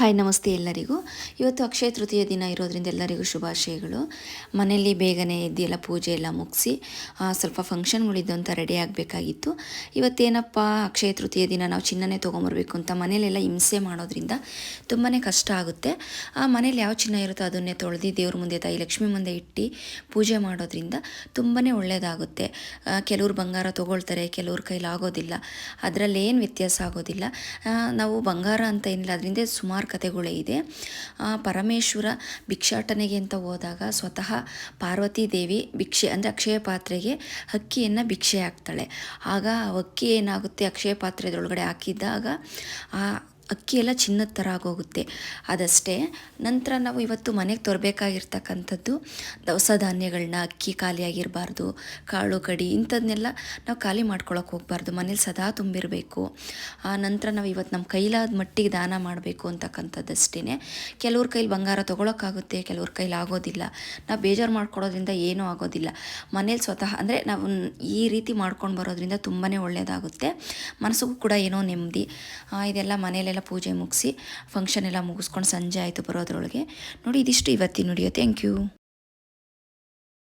Hi ನಮಸ್ತೆ ಎಲ್ಲರಿಗೂ. ಇವತ್ತು ಅಕ್ಷಯ ತೃತೀಯ ದಿನ ಇರೋದ್ರಿಂದ ಎಲ್ಲರಿಗೂ ಶುಭಾಶಯಗಳು. ಮನೆಯಲ್ಲಿ ಬೇಗನೆ ಎದ್ದು ಎಲ್ಲ ಪೂಜೆ ಎಲ್ಲ ಮುಗಿಸಿ ಸ್ವಲ್ಪ ಫಂಕ್ಷನ್ಗಳಿದ್ದು ಅಂತ ರೆಡಿ ಆಗಬೇಕಾಗಿತ್ತು. ಇವತ್ತೇನಪ್ಪ, ಅಕ್ಷಯ ತೃತೀಯ ದಿನ ನಾವು ಚಿನ್ನನೇ ತೊಗೊಂಬರ್ಬೇಕು ಅಂತ ಮನೇಲೆಲ್ಲ ಹಿಂಸೆ ಮಾಡೋದ್ರಿಂದ ತುಂಬಾ ಕಷ್ಟ ಆಗುತ್ತೆ. ಆ ಮನೇಲಿ ಯಾವ ಚಿನ್ನ ಇರುತ್ತೋ ಅದನ್ನೇ ತೊಳೆದು ದೇವ್ರ ಮುಂದೆ, ತಾಯಿ ಲಕ್ಷ್ಮಿ ಮುಂದೆ ಇಟ್ಟು ಪೂಜೆ ಮಾಡೋದ್ರಿಂದ ತುಂಬಾ ಒಳ್ಳೆಯದಾಗುತ್ತೆ ಕೆಲವ್ರು ಬಂಗಾರ ತೊಗೊಳ್ತಾರೆ, ಕೆಲವ್ರ ಕೈಲಾಗೋದಿಲ್ಲ. ಅದರಲ್ಲಿ ಏನು ವ್ಯತ್ಯಾಸ ಆಗೋದಿಲ್ಲ. ನಾವು ಬಂಗಾರ ಅಂತ ಏನಿಲ್ಲ, ಅದರಿಂದ ಸುಮಾರು ಕಥೆಗಳೇ ಇದೆ. ಪರಮೇಶ್ವರ ಭಿಕ್ಷಾಟನೆಗೆ ಅಂತ ಹೋದಾಗ ಸ್ವತಃ ಪಾರ್ವತಿ ದೇವಿ ಭಿಕ್ಷೆ, ಅಂದರೆ ಅಕ್ಷಯ ಪಾತ್ರೆಗೆ ಅಕ್ಕಿಯನ್ನು ಭಿಕ್ಷೆ ಹಾಕ್ತಾಳೆ. ಆಗ ಆ ಅಕ್ಕಿ ಏನಾಗುತ್ತೆ? ಅಕ್ಷಯ ಪಾತ್ರೆದೊಳಗಡೆ ಹಾಕಿದಾಗ ಆ ಅಕ್ಕಿ ಎಲ್ಲ ಚಿನ್ನದ ಥರ ಆಗೋಗುತ್ತೆ. ಅದಷ್ಟೇ, ನಂತರ ನಾವು ಇವತ್ತು ಮನೆಗೆ ತರಬೇಕಾಗಿರ್ತಕ್ಕಂಥದ್ದು ದವಸ ಧಾನ್ಯಗಳನ್ನ ಅಕ್ಕಿ ಖಾಲಿಯಾಗಿರಬಾರ್ದು, ಕಾಳು ಕಡಿ ಇಂಥದನ್ನೆಲ್ಲ ನಾವು ಖಾಲಿ ಮಾಡ್ಕೊಳಕ್ಕೆ ಹೋಗಬಾರ್ದು. ಮನೇಲಿ ಸದಾ ತುಂಬಿರಬೇಕು. ಆ ನಂತರ ನಾವು ಇವತ್ತು ನಮ್ಮ ಕೈಲಾದ ಮಟ್ಟಿಗೆ ದಾನ ಮಾಡಬೇಕು ಅಂತಕ್ಕಂಥದ್ದಷ್ಟೇ ಕೆಲವ್ರ ಕೈಲಿ ಬಂಗಾರ ತೊಗೊಳಕ್ಕಾಗುತ್ತೆ, ಕೆಲವ್ರ ಕೈಲಿ ಆಗೋದಿಲ್ಲ. ನಾವು ಬೇಜಾರು ಮಾಡ್ಕೊಡೋದ್ರಿಂದ ಏನೂ ಆಗೋದಿಲ್ಲ. ಮನೇಲಿ ಸ್ವತಃ, ಅಂದರೆ ನಾವು ಈ ರೀತಿ ಮಾಡ್ಕೊಂಡು ಬರೋದ್ರಿಂದ ತುಂಬಾ ಒಳ್ಳೆಯದಾಗುತ್ತೆ ಮನಸ್ಸಿಗೂ ಕೂಡ ಏನೋ ನೆಮ್ಮದಿ. ಇದೆಲ್ಲ ಇದೆಲ್ಲ ಮನೇಲೆಲ್ಲ ಪೂಜೆ ಮುಗಿಸಿ ಫಂಕ್ಷನ್ ಎಲ್ಲ ಮುಗಿಸ್ಕೊಂಡು ಸಂಜೆ ಆಯಿತು ಬರೋದ್ರೊಳಗೆ. ನೋಡಿ, ಇದಿಷ್ಟು ಇವತ್ತಿನ ವಿಡಿಯೋ ಥ್ಯಾಂಕ್ ಯು